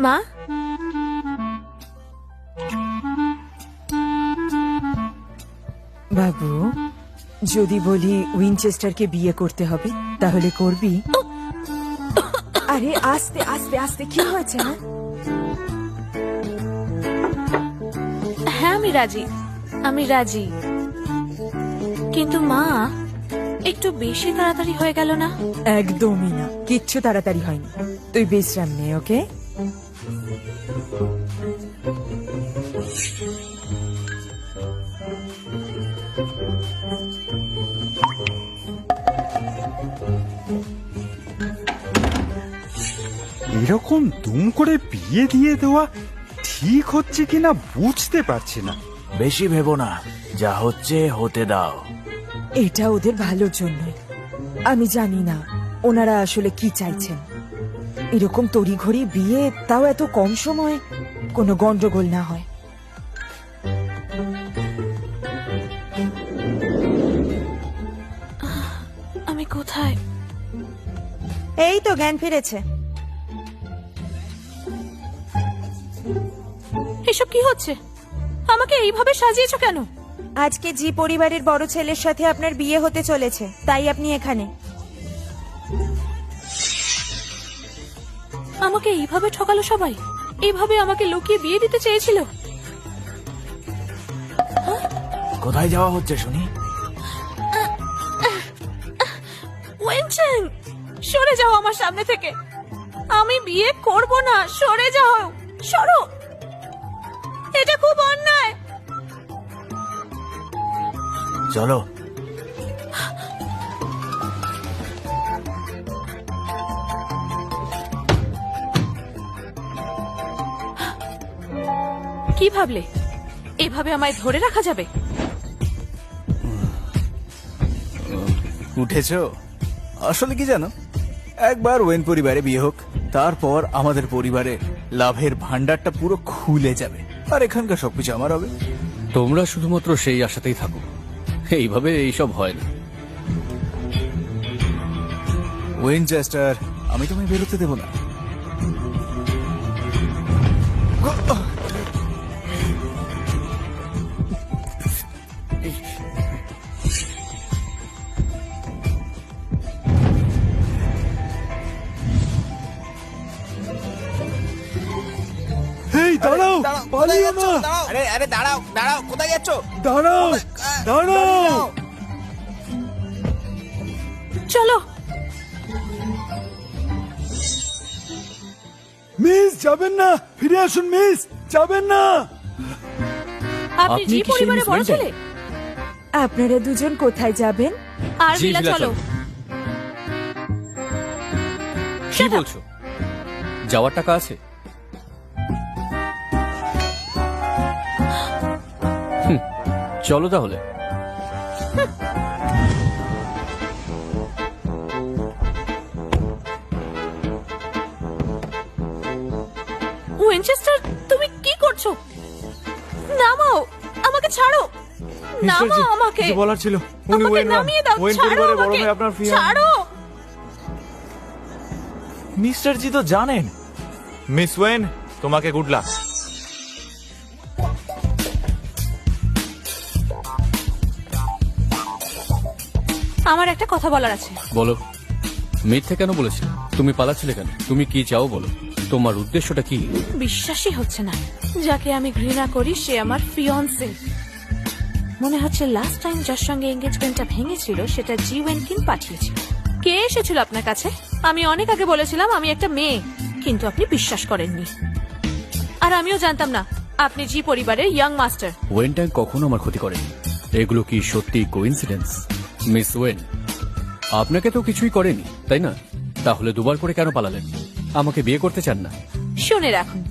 মা? বাবু যদি বলি উইনচেস্টারকে বিয়ে করতে হবে তাহলে করবি? আরে আস্তে আস্তে আস্তে কি হয়েছে হ্যাঁ? হ্যাঁ আমি রাজি। আমি রাজি। কিন্তু মা একটু বেশি তাড়াতাড়ি হয়ে গেল না? একদমই না। কিচ্ছু তাড়াতাড়ি হয়নি। তুই বিশ্রাম নে ওকে? এরকম দুম করে বিয়ে দিয়ে দেওয়া ঠিক হচ্ছে কিনা বুঝতে পারছি না। বেশি ভেবো না। যা হচ্ছে হতে দাও। এটা ওদের ভালোর জন্যই। আমি জানি না ওনারা আসলে কি চাইছেন। এরকম তড়িঘড়ি বিয়ে তাও এত কম সময় কোনো গন্ডগোল না হয়। আমি কোথায়? এই তো জ্ঞান ফিরেছে। এসব কি হচ্ছে? আমাকে এইভাবে সাজিয়েছো কেন? আজকে জি পরিবারের বড় ছেলের সাথে আপনার বিয়ে হতে চলেছে তাই আপনি এখানে। আমাকে এইভাবে ঠকালো সবাই? এইভাবে আমাকে লুকিয়ে বিয়ে দিতে চেয়েছিল? কোথায় যাওয়া হচ্ছে শুনি? ওয়েনচেন সরে যাও আমার সামনে থেকে। আমি বিয়ে করব না সরে যাও। সরো। এটা খুব অন্যায়। চলো। কি ভাবলে? এভাবে আমায় ধরে রাখা যাবে? উঠেছো? আসলে কি জানো? একবার ওয়েন পরিবারে বিয়ে হোক তারপর আমাদের পরিবারে লাভের ভান্ডারটা পুরো খুলে যাবে। আর এখানকার সবকিছু আমার হবে। তোমরা শুধুমাত্র সেই আশাতেই থাকো। এইভাবে এইসব হয় না। ওয়েনচেস্টার আমি তোমায় বেরোতে দেবো না। এই দাঁড়াও! আরে আরে দাঁড়াও দাঁড়াও কোথায় যাচ্ছ? দাঁড়াও! দাঁড়াও! যাবেন না ফিরে আসুন মিস। যাবেন না। আপনি জি পরিবারে বড় ছেলে? আপনারা দুজন কোথায় যাবেন? আর জি, চলো। চলো। কি বলছো? যাওয়ার টাকা আছে? হুম, চলো তাহলে। উইনচেস্টার তুমি কি করছ? নামাও আমাকে ছাড়ো। নামাও আমাকে। কিছু বলার ছিল। উনি ওয়েন নামিয়ে দাও ওয়েন ছাড়ো পরিবারের বড় আমাকে ভাই আপনার ফিয়া ছাড়ো। মিস্টার জি তো জানেন। মিস ওয়েন তোমাকে গুড লাক। আমার একটা কথা বলার আছে। বলো। মিথ্যে কেন বলেছিলে? তুমি পালাচ্ছিলে কেন? তুমি কি চাও বলো। তোমার উদ্দেশ্যটা কি? বিশ্বাসই হচ্ছে না। যাকে আমি ঘৃণা করি সে আমার ফিয়ন্সে মনে হচ্ছে লাস্ট টাইম যার সঙ্গে এঙ্গেজমেন্টটা ভেঙেছিল সেটা জি ওয়েনকিন পাঠিয়েছিল। কে এসেছিল আপনার কাছে? আমি অনেক আগে বলেছিলাম আমি একটা মেয়ে কিন্তু আপনি বিশ্বাস করেননি। আর আমিও জানতাম না আপনি জি পরিবারের ইয়াং মাস্টার ওয়েন ট্যাঙ্ক কখনো আমার ক্ষতি করেনি। এগুলো কি সত্যি কোইন্সিডেন্স মিস ওয়েন আপনাকে তো কিছুই করেনি তাই না? তাহলে দুবার করে কেন পালালেন? আমাকে বিয়ে করতে চান না। শুনে রাখুন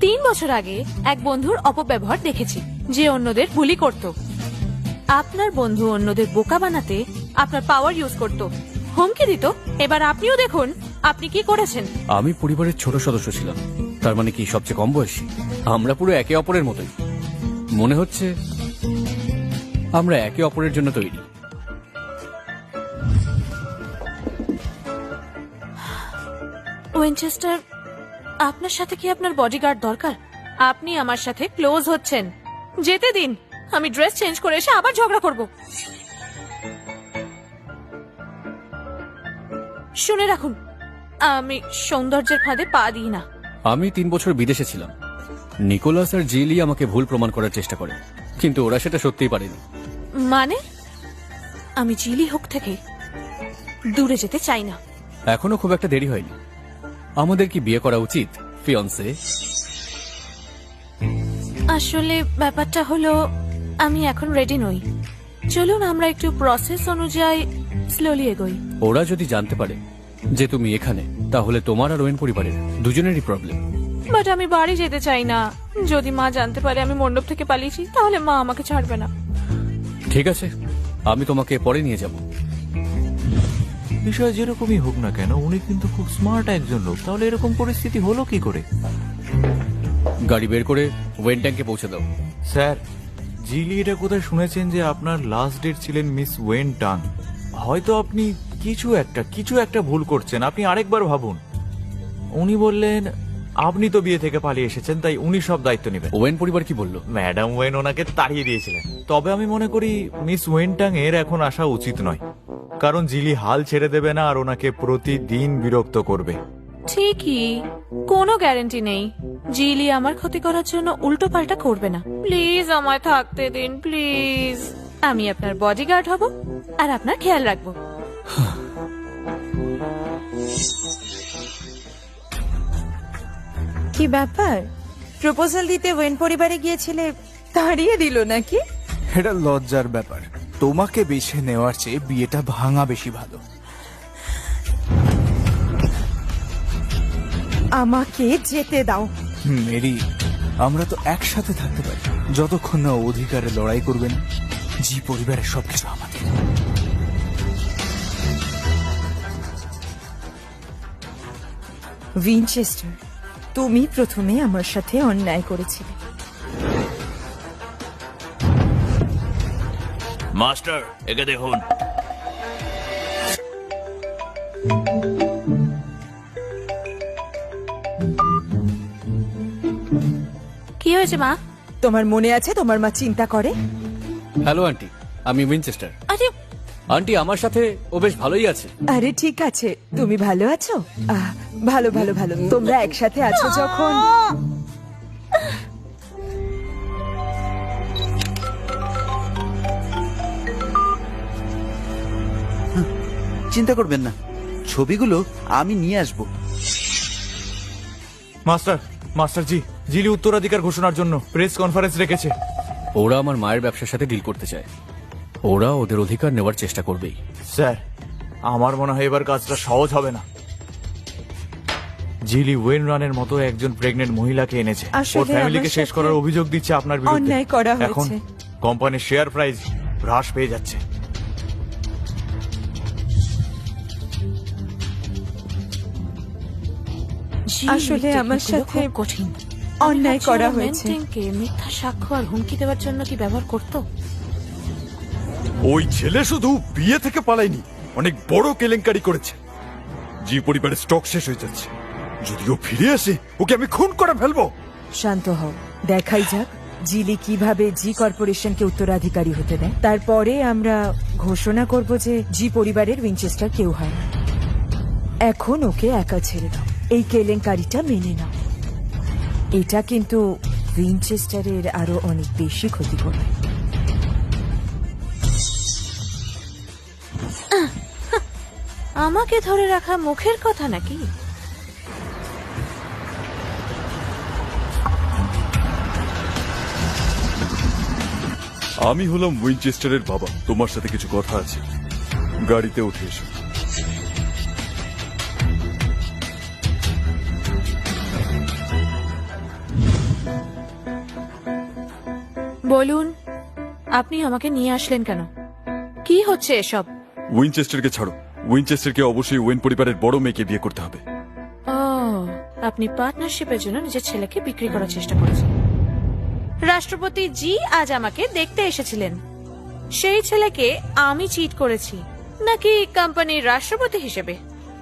তিন বছর আগে এক বন্ধুর অপব্যবহার দেখেছি যে অন্যদের বুলি করত। আপনার বন্ধু অন্যদের বোকা বানাতে আপনার পাওয়ার ইউজ করত। হুমকি দিত এবার আপনিও দেখুন আপনি কি করেছেন? আমি পরিবারের ছোট সদস্য ছিলাম তার মানে কি সবচেয়ে কম বয়সী? আমরা পুরো একে অপরের মতোই। মনে হচ্ছে আমরা একে অপরের জন্য তৈরি। উইনচেস্টার আপনার সাথে কি আপনার বডিগার্ড দরকার? আপনি আমার সাথে ক্লোজ হচ্ছেন। যেতে দিন আমি ড্রেস চেঞ্জ করে এসে আবার ঝগড়া করব। শুনে রাখুন আমি সৌন্দর্যের ফাঁদে পা দিই না। আমি তিন বছর বিদেশে ছিলাম। নিকোলাস আর জিলি আমাকে ভুল প্রমাণ করার চেষ্টা করে কিন্তু ওরা সেটা সত্যিই পারেনি। মানে? আমি চিলি হোক থেকে দূরে যেতে চাই না। এখনও খুব একটা দেরি হয়নি। আমাদের কি বিয়ে করা উচিত ফিয়ন্সে। আসলে ব্যাপারটা হলো আমি এখন রেডি নই। চলুন আমরা একটু প্রসেস অনুযায়ী স্লোলি এগোই। ওরা যদি জানতে পারে যে তুমি এখানে তাহলে তোমার আর ওয়েন পরিবারের দুজনেরই প্রবলেম বাট আমি বাড়ি যেতে চাই না। যদি মা জানতে পারে আমি মণ্ডপ থেকে পালিয়েছি তাহলে মা আমাকে ছাড়বে না। ঠিক আছে আমি তোমাকে পরে নিয়ে যাব। বিষয় যেরকমই হোক না কেন উনি কিন্তু খুব স্মার্ট একজন লোক। তাহলে এরকম পরিস্থিতি হলো কি করে? গাড়ি বের করে ওয়েন ট্যাঙ্কে পৌঁছে দাও। স্যার জিলি এটা কোথায় শুনেছেন যে আপনার লাস্ট ডেট ছিলেন মিস ওয়েন টাং? হয়তো আপনি কিছু একটা কিছু একটা ভুল করছেন। আপনি আরেকবার ভাবুন। উনি বললেন আপনি তো বিয়ে থেকে পালিয়ে এসেছেন তাই উনি সব দায়িত্ব নেবেন। ওয়েন পরিবার কি বলল? ম্যাডাম ওয়েন ওনাকে তাড়িয়ে দিয়েছিলেন। তবে আমি মনে করি মিস ওয়েনটাং এর এখন আসা উচিত নয়। কারণ জিলি হাল ছেড়ে দেবে না আর ওনাকে প্রতিদিন বিরক্ত করবে। ঠিকই। কোনো গ্যারান্টি নেই। জিলি আমার ক্ষতি করার জন্য উল্টো পাল্টা করবে না। প্লিজ আমায় থাকতে দিন প্লিজ। আমি আপনার বডিগার্ড হব আর আপনার খেয়াল রাখব। কি ব্যাপার? প্রপোজাল দিতে ওয়েন পরিবারে গিয়েছিলে তাড়িয়ে দিল নাকি? এটা লজ্জার ব্যাপার। তোমাকে বেছে নেওয়ার চেয়ে বিয়েটা ভাঙা বেশি ভালো। আমাকে যেতে দাও। মেরি আমরা তো একসাথে থাকতে পারি। যতক্ষণ না অধিকারে লড়াই করবেন জি পরিবারের সবকিছু আমাদের। উইনচেস্টার তুমি প্রথমে আমার সাথে অন্যায় করেছিলে। মাস্টার একে দেখুন। কি হয়েছে মা? তোমার মনে আছে তোমার মা চিন্তা করে? Hello aunty. আমি উইনচেস্টার। আরে আন্টি আমার সাথে ও বেশ ভালোই আছে। আরে ঠিক আছে। তুমি ভালো আছো? আহ, ভালো ভালো ভালো। তোমরা একসাথে আছো যখন? চিন্তা করবেন না। ছবিগুলো আমি নিয়ে আসব। মাস্টার মাস্টার জি জিলি উত্তরাধিকার ঘোষণার জন্য প্রেস কনফারেন্স রেখেছে। ওরা আমার মায়ের ব্যবসার সাথে ডিল করতে চায়। ওরা ওদের অধিকার নেওয়ার চেষ্টা করবেই। স্যার আমার মনে হয় এবার কাজটা সহজ হবে না। জিলি ওয়েন রানের মতো একজন প্রেগনেন্ট মহিলাকে এনেছে। ওর ফ্যামিলিকে শেষ করার অভিযোগ দিচ্ছে আপনার বিরুদ্ধে। অন্যায় করা এখন কোম্পানির শেয়ার প্রাইস হ্রাস পেয়ে যাচ্ছে। আসলে আমার সাথে কঠিন। অন্যায় করা হয়েছে। মিথ্যা সাক্ষ্য আর হুমকি দেওয়ার জন্য কি ব্যবহার করতো? ওই ছেলে শুধু বিয়ে থেকে পালায়নি অনেক বড় কেলেঙ্কারি করেছে। জি পরিবারের স্টক শেষ হয়ে যাচ্ছে। যদি ও ফিরে আসে ওকে আমি খুন করে ফেলব। শান্ত হও। দেখাই যাক জিলি কীভাবে জি কর্পোরেশনকে উত্তরাধিকারী হতে দেয়। তারপরে আমরা ঘোষণা করব যে জি পরিবারের উইনচেস্টার কেউ হয় না। এখন ওকে একা ছেড়ে দাও। এই কেলেঙ্কারিটা মেনে নাও। এটা কিন্তু উইনচেস্টারের আরও অনেক বেশি ক্ষতি করবে। আমাকে ধরে রাখা মুখের কথা নাকি? আমি হলাম উইনচেস্টারের বাবা। তোমার সাথে কিছু কথা আছে। গাড়িতে উঠে এসো। বলুন আপনি আমাকে নিয়ে আসলেন কেন? কি হচ্ছে এসব? উইনচেস্টারকে ছাড়ো। উইনচেস্টারকে অবশ্যই ওয়েন পরিবারের বড় মেয়েকে বিয়ে করতে হবে। ও আপনি পার্টনারশিপের জন্য নিজের ছেলেকে বিক্রি করার চেষ্টা করেছেন। রাষ্ট্রপতি জি আজ আমাকে দেখতে এসেছিলেন। সেই ছেলেকে আমি চিট করেছি নাকি কোম্পানির রাষ্ট্রপতি হিসেবে?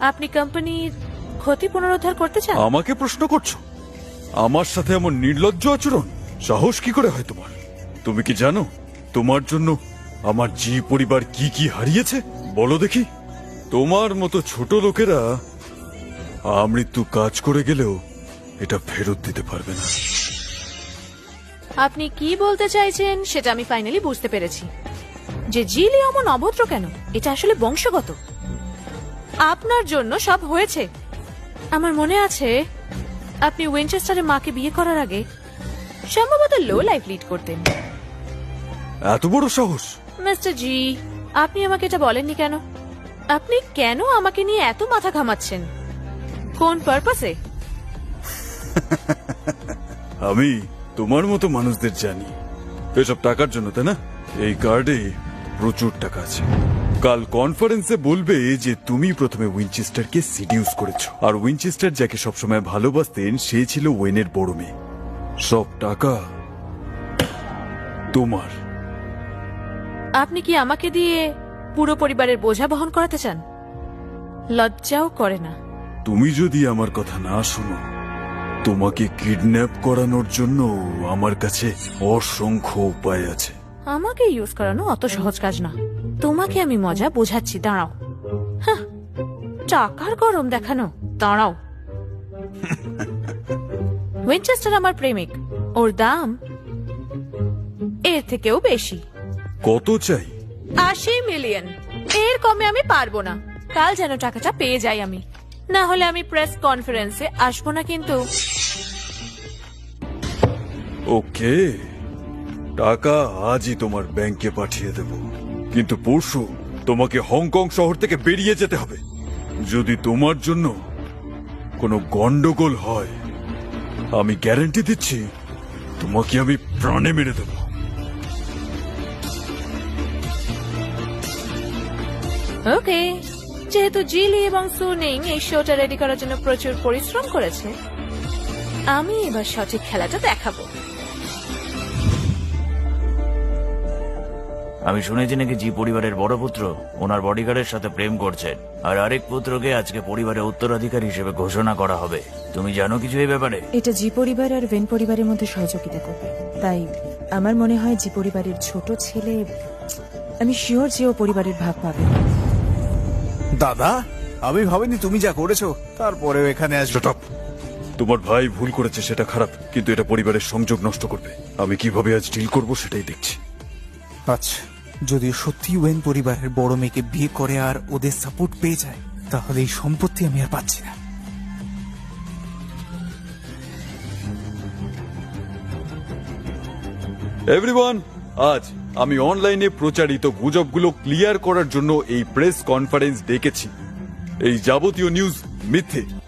আপনি কোম্পানির ক্ষতি পুনরুদ্ধার করতে চান? আমাকে প্রশ্ন করছ? আমার সাথে এমন নির্লজ্জ আচরণ? সাহস কি করে হয় তোমার? তুমি কি জানো? তোমার জন্য আমার জি পরিবার কি কি হারিয়েছে? বলো দেখি। তোমার মতো ছোট লোকেরা আমৃত্যু কাজ করে গেলেও এটা ফেরত দিতে পারবে না। আপনি কি বলতে চাইছেন সেটা আমি ফাইনালি বুঝতে পেরেছি। যে জিলি অমন অভদ্র কেন? এটা আসলে বংশগত। আপনার জন্য সব হয়েছে। আমার মনে আছে, আপনি উইনচেস্টারের মাকে বিয়ে করার আগে সম্ভবত লো লাইফ লিড করতেন। এত বড় সাহস? মিস্টার জি আপনি আমাকে এটা বলেননি কেন? আপনি কেন আমাকে নিয়ে এত মাথা ঘামাচ্ছেন? কোন পারপাসে আমি তোমার মতো মানুষদের জানি। এসব টাকার জন্য তাই না? এই কার্ডে প্রচুর টাকা আছে। কাল কনফারেন্সে বলবে যে তুমি প্রথমে উইনচেস্টারকে সিডিউস করেছ। আর উইনচেস্টার যাকে সবসময় ভালোবাসতেন সে ছিল ওয়েনের বড় মেয়ে। সব টাকা তোমার। আপনি কি আমাকে দিয়ে পুরো পরিবারের বোঝা বহন করাতে চান? লজ্জাও করে না। তুমি যদি আমার কথা না শোনো তোমাকে কিডন্যাপ করানোর জন্য আমার কাছে অসংখ্য উপায় আছে। আমাকে ইউজ করানো অত সহজ কাজ না। তোমাকে আমি মজা বোঝাচ্ছি দাঁড়াও। টাকার গরম দেখানো দাঁড়াও। উইনচেস্টার আমার প্রেমিক ওর দাম এর থেকেও বেশি। কত চাই? আশি মিলিয়ন। এর কমে আমি পারব না। কাল যেন টাকাটা পেয়ে যাই আমি। না হলে আমি প্রেস কনফারেন্সে আসব না কিন্তু। ওকে। টাকা আজই তোমার ব্যাংকে পাঠিয়ে দেব। কিন্তু পরশু তোমাকে হংকং শহর থেকে বেরিয়ে যেতে হবে। যদি তোমার জন্য কোনো গন্ডগোল হয় আমি গ্যারান্টি দিচ্ছি তোমাকে আমি প্রাণে মেরে দেব। ওকে যেহেতু জিলি এবং সুনিং এই শোটা রেডি করার জন্য প্রচুর পরিশ্রম করেছে। আমি এবার সঠিক খেলাটা দেখাবো। আমি শুনেছি নাকি জি পরিবারের বড় পুত্র ওনার বডিগার্ডের সাথে প্রেম করছেন আর আরেক পুত্রকে আজকে পরিবারের উত্তরাধিকারী হিসেবে ঘোষণা করা হবে। তুমি জানো কিছু এই ব্যাপারে? এটা জি পরিবার আর ভেন পরিবারের মধ্যে সহযোগিতা করবে। তাই আমার মনে হয় জি পরিবারের ছোট ছেলে আমি শিওর যে ও পরিবারের ভাগ পাবে। দাদা আমি ভাবিনি তুমি যা করেছ তারপরেও এখানে আসবে। তোমার ভাই ভুল করেছে সেটা খারাপ কিন্তু এটা পরিবারের সংযোগ নষ্ট করবে। আমি কীভাবে আজ ডিল করব সেটাই দেখছি। আচ্ছা যদি সত্যি ওয়েন পরিবারের বড় মেয়েকে বিয়ে করে আর ওদের সাপোর্ট পেয়ে যায় তাহলে এই সম্পত্তি আমি আর পাচ্ছি না। এভরিওয়ান আজ আমি অনলাইনে প্রচারিত গুজবগুলো ক্লিয়ার করার জন্য এই প্রেস কনফারেন্স ডেকেছি। এই যাবতীয় নিউজ মিথ্যে।